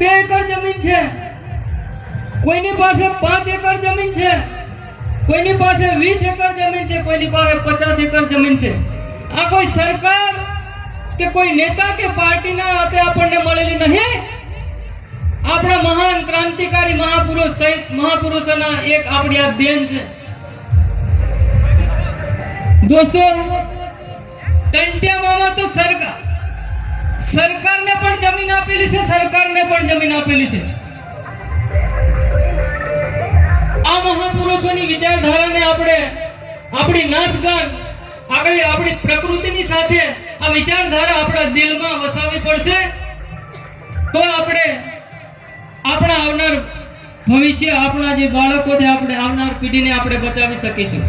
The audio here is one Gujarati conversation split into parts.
બે એકર જમીન છે. કોઈની પાસે પાંચ એકર જમીન છે. કોઈની પાસે વીસ એકર જમીન છે. કોઈની પાસે પચાસ એકર જમીન છે. આ કોઈ સરકાર કે કોઈ નેતા કે પાર્ટીના હાથે આપણને મળેલી નહીં? આપણા મહાન ક્રાંતિકારી મહાપુરુષ સહિત મહાપુરુષોના એક આપણી આ દેન છે. દોસ્તો ટંટિયામાં તો સરકાર સરકારને પણ જમીન આપેલી છે, સરકારને પણ જમીન આપેલી છે. આ મહાપુરુષોની વિચારધારાને આપણે આપણી નાચગાન આપણી આપણી પ્રકૃતિની સાથે આ વિચારધારા આપણા દિલમાં વસાવવી પડશે. તો આપણે આપણા આવનાર ભવિષ્ય, આપણા જે બાળકો છે આપણે આવનાર પેઢીને આપણે બચાવી શકીશું.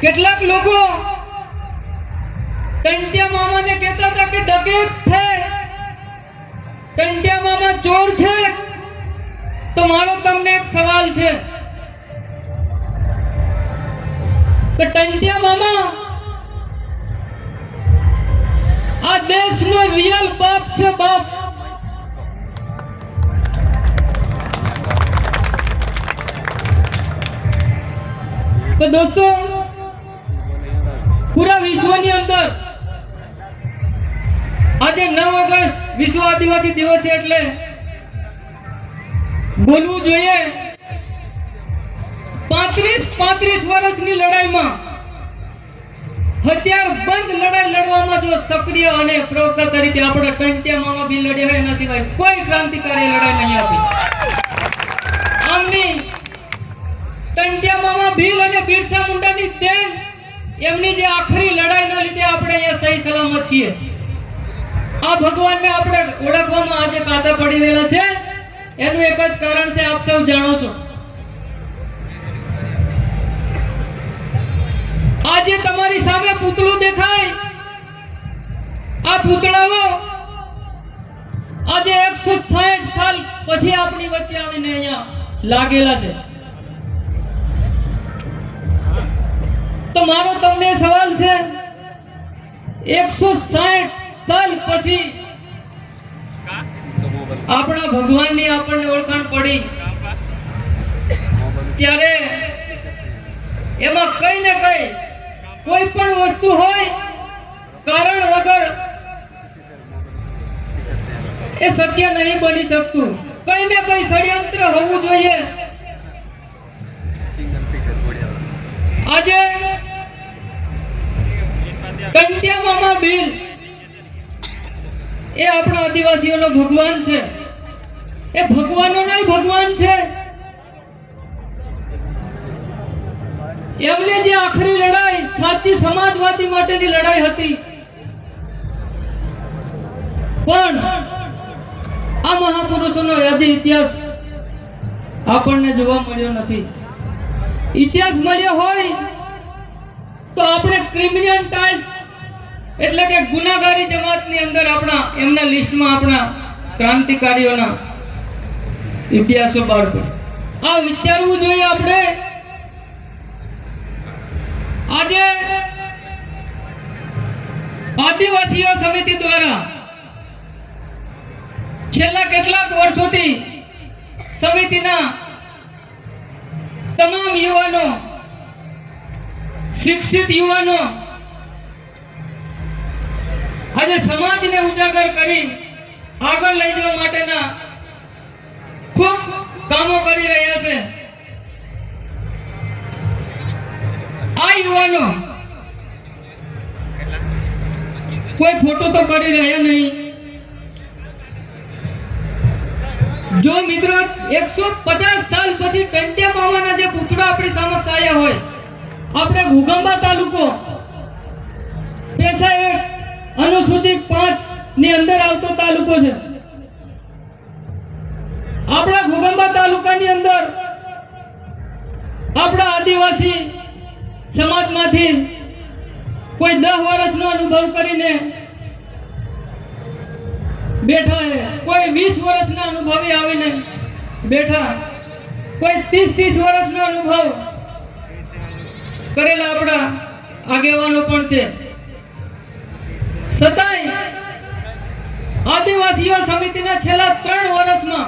કેટલાક લોકો ટંટિયા મામાને કહેતા હતા કે ડકેત છે. ટંટિયા મામા ચોર છે. તો મારો તમને એક સવાલ છે. કે ટંટિયા મામા, આ દેશનો રિયલ બાપ છે બાપ. તો દોસ્તો, પૂરા વિશ્વની અંદર આજે નવ ઓગસ્ટ વિશ્વ આદિવાસી દિવસ છે એટલે બોલવું જોઈએ. પાંત્રીસ પાંત્રીસ વર્ષની લડાઈમાં હથિયાર બંધ લડાઈ લડવામાં જો સક્રિય અને પ્રવક્તા તરીકે આપણે ટંટિયા મામા બી લડ્યા હોય એના સિવાય કોઈ ક્રાંતિકારી લડાઈ નહીં આપી. આમની ટંટિયા ભીલ અને બિરસા મુંડાની દેન એમની જે આખરી લડાઈના લીધે આપણે અહીંયા સહી સલામત છીએ. આ ભગવાનને આપણે ઓળખવામાં આજે કાચા પડી રહેલા છે. એનું એક જ કારણ છે, આપ સૌ જાણો છો. આજે તમારી સામે પૂતળું દેખાય. આ પૂતળાઓ આજે એકસો સાઠ સાલ પછી આપણી વચ્ચે આવીને અહીંયા લાગેલા છે. તો મારો તમને સવાલ છે એકસો સાઠ સાલ પછી આપણા ભગવાનની આપણને ઓળખાણ પડી. ત્યારે એમાં કઈ ને કઈ કોઈ પણ વસ્તુ હોય કારણ વગર એ શક્ય નહીં બની શકતું. કઈ ને કઈ ષડયંત્ર હોવું જોઈએ. આજે કંટ્યામામાં બિલ એ આપણા આદિવાસીઓનો ભગવાન છે. એ ભગવાનનો ભગવાન છે. એમને જે આખરી લડાઈ સાચી સમાજવાદી માટેની લડાઈ હતી. પણ આ મહાપુરુષોનો આજે ઇતિહાસ આપણને જોવા મળ્યો નથી. ઇતિહાસ મળ્યો હોય તો આપણે ક્રિમિનલ ટાઈપ એટલે કે ગુનાગારી જમાતની અંદર આપણા, એમના લિસ્ટમાં આપણા ક્રાંતિકારીઓના ઇતિહાસો બહાર પડે. આ વિચારવું જોઈએ આપણે. આજે આદિવાસીઓ સમિતિ દ્વારા છેલ્લા કેટલાક વર્ષોથી સમિતિના તમામ યુવાનો, શિક્ષિત યુવાનો આજે સમાજને ઉજાગર કરી આગળ લઈ જવા માટેના ખૂબ કામો કરી રહ્યા છે. આ યુવાનો કોઈ ફોટો તો કરી રહ્યા નહીં. જો મિત્રો, એકસો પચાસ સાલ પછી ટંટિયા મામાના જે પુતળા આપણી સમક્ષ આવ્યા હોય, આપણે ઘુગંબા તાલુકો પેશા એક અનુસૂચિત પાંચની અંદર આવતો તાલુકો છે. આપણા ઘુગંબા તાલુકાની અંદર આપણા આદિવાસી સમાજમાંથી કોઈ દસ વર્ષનો અનુભવ કરીને બેઠા છે. કોઈ વીસ વર્ષના અનુભવી આવીને બેઠા. કોઈ ત્રીસ ત્રીસ વર્ષનો અનુભવ કરેલા આપણા આગેવાનો પણ છે. છતાંય આદિવાસીઓ સમિતિના છેલ્લા ત્રણ વર્ષમાં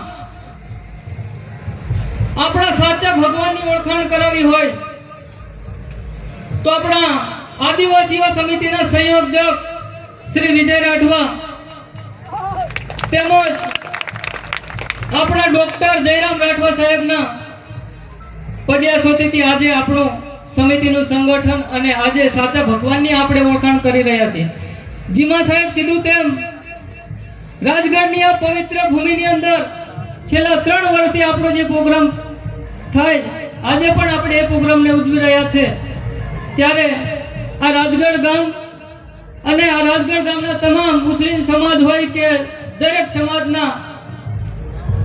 આપણા સાચા ભગવાનની ઓળખાણ કરાવી હોય તો આપણા આદિવાસીઓ સમિતિના સંયોજક શ્રી વિજય રાઠવા તેમજ આપણા ડોક્ટર જયરામ રાઠવા સાહેબના પર્યાસોથી આજે આપણું સમિતિનું સંગઠન અને આજે સાચા ભગવાનની આપણે ઓળખાણ કરી રહ્યા છીએ. જીમા સાહેબ કીધું તેમ રાજગઢની આ પવિત્ર ભૂમિની અંદર છેલ્લા ત્રણ વર્ષથી આપણો જે પ્રોગ્રામ થાય, આજે પણ આપણે એ પ્રોગ્રામને ઉજવી રહ્યા છે. ત્યારે આ રાજગઢ ગામ અને આ રાજગઢ ગામના તમામ મુસ્લિમ સમાજ હોય કે દરેક સમાજના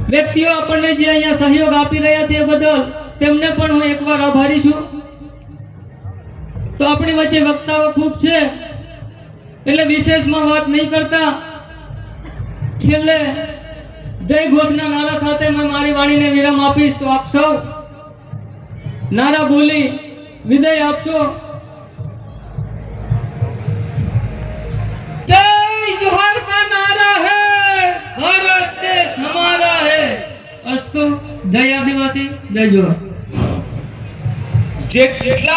વ્યક્તિઓ આપણને જે અહીંયા સહયોગ આપી રહ્યા છે એ બદલ તેમને પણ હું એકવાર આભારી છું. તો આપણી વચ્ચે વક્તાઓ ખૂબ છે. એટલે વિશેષમાં વાત નહીં કરતા. છેલ્લે જય ઘોષના નારા સાથે મેં મારી વાણીને વિરામ આપીશ તો આપ સૌ નારા બોલી વિદાય આપશો. અસ્તુ, જય આદિવાસી, જય જોહર. જે